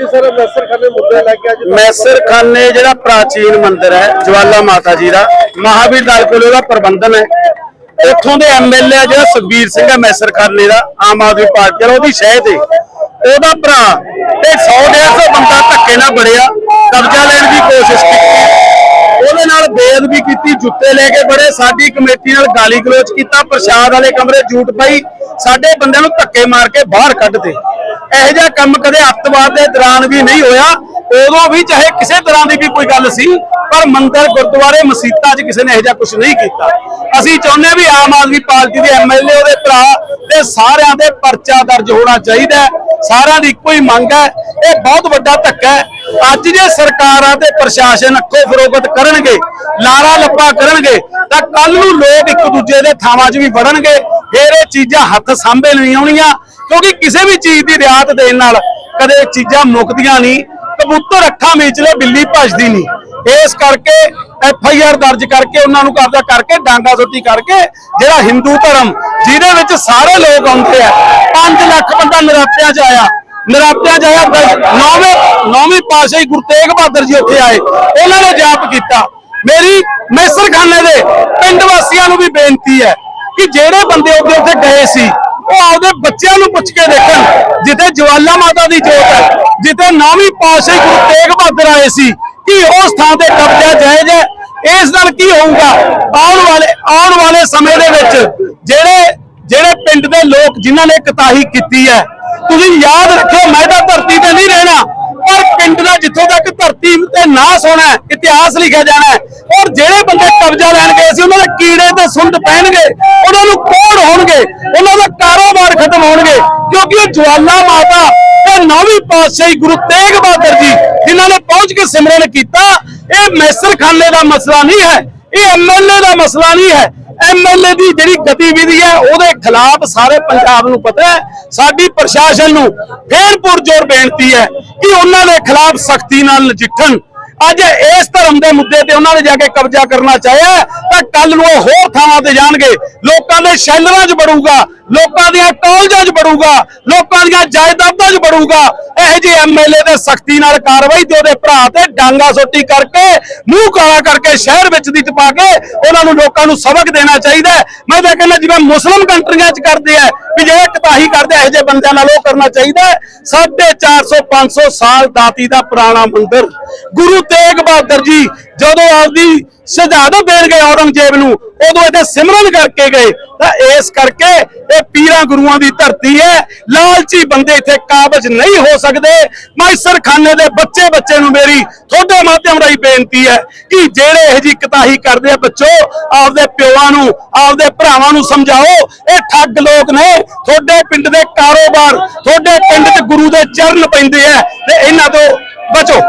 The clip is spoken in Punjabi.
ਜੀ ਸਰ ਮੈਸਰ ਖਾਨੇ ਲੈ ਕੇ ਅੱਜ ਮੈਸਰ ਜਿਹੜਾ ਪ੍ਰਾਚੀਨ ਮੰਦਿਰ ਹੈ, ਜਵਾਲਾ ਮਾਤਾ ਜੀ ਦਾ, ਮਹਾਵੀਰ ਦਲ ਕੋਲ ਉਹਦਾ ਪ੍ਰਬੰਧਨ ਹੈ। ਉੱਥੋਂ ਦੇ ਐਮਐਲਏ ਜਿਹੜਾ ਸੁਖਬੀਰ ਸਿੰਘ ਹੈ ਮੈਸਰ ਦਾ, ਆਮ ਆਦਮੀ ਪਾਰਟੀ ਦਾ ਉਹਦੀ ਸ਼ਹਿ ਤੇ। ਉਹਦਾ ਭਰਾ ਤੇ 100 150 ਬੰਦਾ ਧੱਕੇ ਨਾਲ ਬੜਿਆ, ਕਬਜ਼ਾ ਲੈਣ ਦੀ ਕੋਸ਼ਿਸ਼ ਕੀਤੀ। ਉਹਦੇ ਨਾਲ ਬੇਅਦਬੀ ਕੀਤੀ, ਜੁੱਤੇ ਲੈ ਕੇ ਬੜੇ, ਸਾਡੀ ਕਮੇਟੀ ਨਾਲ ਗਾਲੀ ਗਲੋਚ ਕੀਤਾ, ਪ੍ਰਸ਼ਾਦ ਵਾਲੇ ਕਮਰੇ ਝੂਠ ਪਾਈ, ਸਾਡੇ ਬੰਦਿਆਂ ਨੂੰ ਧੱਕੇ ਮਾਰ ਕੇ ਬਾਹਰ ਕੱਢ ਕੱਢਤੇ ਇਹੋ ਜਿਹਾ ਕੰਮ ਕਦੇ ਅੱਤਵਾਦ ਦੇ ਦੌਰਾਨ ਵੀ ਨਹੀਂ ਹੋਇਆ। ਉਦੋਂ ਵੀ ਚਾਹੇ ਕਿਸੇ ਤਰ੍ਹਾਂ ਦੀ ਵੀ ਕੋਈ ਗੱਲ ਸੀ, ਪਰ ਮੰਦਰ ਗੁਰਦੁਆਰੇ ਮਸੀਤਾਂ 'ਚ ਕਿਸੇ ਨੇ ਇਹੋ ਜਿਹਾ ਕੁਝ ਨਹੀਂ ਕੀਤਾ। ਅਸੀਂ ਚਾਹੁੰਦੇ ਹਾਂ ਵੀ ਆਮ ਆਦਮੀ ਪਾਰਟੀ ਦੇ ਐਮਐਲਏ ਉਹਦੇ ਭਰਾ ਤੇ ਸਾਰਿਆਂ ਦੇ ਪਰਚਾ ਦਰਜ ਹੋਣਾ ਚਾਹੀਦਾ ਸਾਰਿਆਂ ਦੀ ਇੱਕੋ ਹੀ ਮੰਗ ਹੈ। ਇਹ ਬਹੁਤ ਵੱਡਾ ਧੱਕਾ ਹੈ। ਅੱਜ ਜੇ ਸਰਕਾਰਾਂ ਤੇ ਪ੍ਰਸ਼ਾਸਨ ਅੱਖੋਂ ਫਰੋਗਤ ਕਰਨਗੇ ਲਾਰਾ ਲੱਪਾ ਕਰਨਗੇ ਤਾਂ ਕੱਲ ਨੂੰ ਲੋਕ ਇੱਕ ਦੂਜੇ ਦੇ ਥਾਵਾਂ 'ਚ ਵੀ ਵੜਨਗੇ। ਫਿਰ ਇਹ ਚੀਜ਼ਾਂ ਹੱਥ ਸਾਂਭੇ ਨਹੀਂ ਆਉਣੀਆਂ, ਕਿਉਂਕਿ ਕਿਸੇ ਵੀ ਚੀਜ਼ ਦੀ ਰਿਆਤ ਦੇਣ ਨਾਲ ਕਦੇ ਚੀਜ਼ਾਂ ਮੁੱਕਦੀਆਂ ਨਹੀਂ। ਕਬੂਤਰ ਅੱਖਾਂ ਮੀਚਲੇ ਬਿੱਲੀ ਭੱਜਦੀ ਨਹੀਂ। ਇਸ ਕਰਕੇ ਐਫ ਆਈ ਆਰ ਦਰਜ ਕਰਕੇ ਉਹਨਾਂ ਨੂੰ ਕਬਜ਼ਾ ਕਰਕੇ ਡਾਂਗਾ ਸੁੱਟੀ ਕਰਕੇ ਜਿਹੜਾ ਹਿੰਦੂ ਧਰਮ, ਜਿਹਦੇ ਵਿੱਚ ਸਾਰੇ ਲੋਕ ਆਉਂਦੇ ਆ 5 ਲੱਖ ਬੰਦਾ ਨਰਾਤਿਆਂ 'ਚ ਆਇਆ। ਨਰਾਤਿਆਂ 'ਚ ਆਇਆ ਦਸ- ਨੌਵੇਂ ਨੌਵੀਂ ਪਾਤਸ਼ਾਹੀ ਗੁਰੂ ਤੇਗ ਬਹਾਦਰ ਜੀ ਉੱਥੇ ਆਏ। ਉਹਨਾਂ ਨੇ ਜਾਪ ਕੀਤਾ। ਮੇਰੀ ਮੈਸਰ ਦੇ ਪਿੰਡ ਵਾਸੀਆਂ ਨੂੰ ਵੀ ਬੇਨਤੀ ਹੈ ਕਿ ਜਿਹੜੇ ਬੰਦੇ ਉੱਥੇ ਉੱਥੇ ਗਏ ਸੀ, ਉਹ ਆਪਦੇ ਬੱਚਿਆਂ ਨੂੰ ਪੁੱਛ ਕੇ ਦੇਖਣ, ਜਿੱਥੇ ਜਵਾਲਾ ਮਾਤਾ ਦੀ ਜੋਤ ਹੈ, ਜਿੱਥੇ ਨੌਵੀਂ ਪਾਤਸ਼ਾਹੀ ਗੁਰੂ ਤੇਗ ਬਹਾਦਰ ਆਏ ਸੀ, ਕਿ ਉਸ ਥਾਂ ਤੇ ਕਬਜ਼ਾ ਜਾਇਜ਼ ਹੈ, ਇਸ ਨਾਲ ਕੀ ਹੋਊਗਾ? ਆਉਣ ਵਾਲੇ ਆਉਣ ਵਾਲੇ ਸਮੇਂ ਦੇ ਵਿੱਚ ਜਿਹੜੇ ਜਿਹੜੇ ਪਿੰਡ ਦੇ ਲੋਕ ਜਿਨ੍ਹਾਂ ਨੇ ਕਤਾਹੀ ਕੀਤੀ ਹੈ, ਤੁਸੀਂ ਯਾਦ ਰੱਖਿਓ, ਮੈਂ ਤਾਂ ਧਰਤੀ ਤੇ ਨਹੀਂ ਰਹਿਣਾ। ਪਿੰਡ ਦਾ ਜਿੱਥੋਂ ਤੱਕ ਧਰਤੀ ਤੇ ਨਾਸ ਹੋਣਾ ਇਤਿਹਾਸ ਲਿਖਿਆ ਜਾਣਾ ਔਰ ਜਿਹੜੇ ਬੰਦੇ ਕਬਜ਼ਾ ਲੈਣ ਗਏ ਸੀ, ਉਹਨਾਂ ਦੇ ਕੀੜੇ ਤੇ ਸੁੰਡ ਪੈਣਗੇ, ਉਹਨਾਂ ਨੂੰ ਕੋੜ ਹੋਣਗੇ, ਉਹਨਾਂ ਦਾ ਕਾਰੋਬਾਰ ਖਤਮ ਹੋਣਗੇ, ਕਿਉਂਕਿ ਉਹ ਜਵਾਲਾ ਮਾਤਾ ਇਹ ਨੌਵੀਂ ਪਾਤਸ਼ਾਹੀ ਗੁਰੂ ਤੇਗ ਬਹਾਦਰ ਜੀ, ਜਿਨ੍ਹਾਂ ਨੇ ਪਹੁੰਚ ਕੇ ਸਿਮਰਨ ਕੀਤਾ, ਇਹ ਮੈਸਰ ਖਾਨੇ ਦਾ ਮਸਲਾ ਨਹੀਂ ਹੈ, ਇਹ ਐਮਐਲਏ ਦਾ ਮਸਲਾ ਨਹੀਂ ਹੈ। ਐਮਐਲਏ ਦੀ ਜਿਹੜੀ ਗਤੀਵਿਧੀ ਹੈ, ਉਹਦੇ ਖਿਲਾਫ ਸਾਰੇ ਪੰਜਾਬ ਨੂੰ ਪਤਾ ਹੈ, ਸਾਡੀ ਪ੍ਰਸ਼ਾਸਨ ਨੂੰ ਫੇਰ ਪੁਰਜੋਰ ਬੇਨਤੀ ਹੈ ਕਿ ਉਹਨਾਂ ਦੇ ਖਿਲਾਫ ਸਖਤੀ ਨਾਲ ਨਜਿੱਠਣ। ਅੱਜ ਇਸ ਧਰਮ ਦੇ ਮੁੱਦੇ ਤੇ ਉਹਨਾਂ ਨੇ ਜਾ ਕੇ ਕਬਜ਼ਾ ਕਰਨਾ ਚਾਹਿਆ ਤਾਂ ਕੱਲ ਨੂੰ ਉਹ ਹੋਰ ਥਾਵਾਂ ਤੇ ਜਾਣਗੇ। ਲੋਕਾਂ ਦੇ ਸ਼ੈਲਰਾਂ 'ਚ ਬੜੂਗਾ, ਲੋਕਾਂ ਦੀਆਂ ਟੋਲਜ਼ਾਂ 'ਚ ਬੜੂਗਾ, ਲੋਕਾਂ ਦੀਆਂ ਜਾਇਦਾਦਾਂ 'ਚ ਬੜੂਗਾ। ਇਹ ਜਿਹੇ ਐਮਐਲਏ ਦੇ ਸਖਤੀ ਨਾਲ ਕਾਰਵਾਈ ਤੇ ਉਹਦੇ ਭਰਾ ਤੇ ਡਾਂਗਾ ਸੋਟੀ ਕਰਕੇ, ਮੂੰਹ ਕਾਲਾ ਕਰਕੇ ਸ਼ਹਿਰ ਵਿੱਚ ਦੀ ਟਪਾ ਕੇ ਉਹਨਾਂ ਨੂੰ ਲੋਕਾਂ ਨੂੰ ਸਬਕ ਦੇਣਾ ਚਾਹੀਦਾ ਮੈਂ ਤਾਂ ਕਹਿੰਦਾ ਜਿਵੇਂ ਮੁਸਲਮ ਕੰਟਰੀਆਂ 'ਚ ਕਰਦੇ ਆ, ਵੀ ਜਿਹੜੇ ਕਤਾਹੀ ਕਰਦੇ, ਇਹੋ ਜਿਹੇ ਬੰਦਿਆਂ ਨਾਲ ਉਹ ਕਰਨਾ ਚਾਹੀਦਾ ਹੈ। ਸਾਢੇ 400 500 ਸਾਲ ਦਾਤੀ ਦਾ ਪੁਰਾਣਾ ਮੰਦਿਰ ਗੁਰੂ ਤੇਗ ਬਹਾਦਰ ਜੀ ਜਦੋਂ ਆਪਦੀ ਸ਼ਹਾਦਤ ਦੇਣ ਗਏ ਔਰੰਗਜ਼ੇਬ ਨੂੰ, ਉਦੋਂ ਇੱਥੇ ਸਿਮਰਨ ਕਰਕੇ ਗਏ। ਤਾਂ ਇਸ ਕਰਕੇ ਇਹ ਪੀਰਾਂ ਗੁਰੂਆਂ ਦੀ ਧਰਤੀ ਹੈ। ਲਾਲਚੀ ਬੰਦੇ ਇੱਥੇ ਕਾਬਜ ਨਹੀਂ ਹੋ ਸਕਦੇ। ਮੈਸਰ ਖਾਨੇ ਦੇ ਬੱਚੇ ਬੱਚੇ ਨੂੰ ਮੇਰੀ ਤੁਹਾਡੇ ਮਾਧਿਅਮ ਰਾਹੀਂ ਬੇਨਤੀ ਹੈ ਕਿ ਜਿਹੜੇ ਇਹ ਜੀ ਕਤਾਹੀ ਕਰਦੇ ਆ ਬੱਚੋ, ਆਪਦੇ ਪਿਓਾਂ ਨੂੰ, ਆਪਦੇ ਭਰਾਵਾਂ ਨੂੰ ਸਮਝਾਓ। ਇਹ ਠੱਗ ਲੋਕ ਨੇ। ਤੁਹਾਡੇ ਪਿੰਡ ਦੇ ਕਾਰੋਬਾਰ, ਤੁਹਾਡੇ ਪਿੰਡ 'ਚ ਗੁਰੂ ਦੇ ਚਰਨ ਪੈਂਦੇ ਆ। ਤੇ ਇਹਨਾਂ ਤੋਂ ਬਚੋ।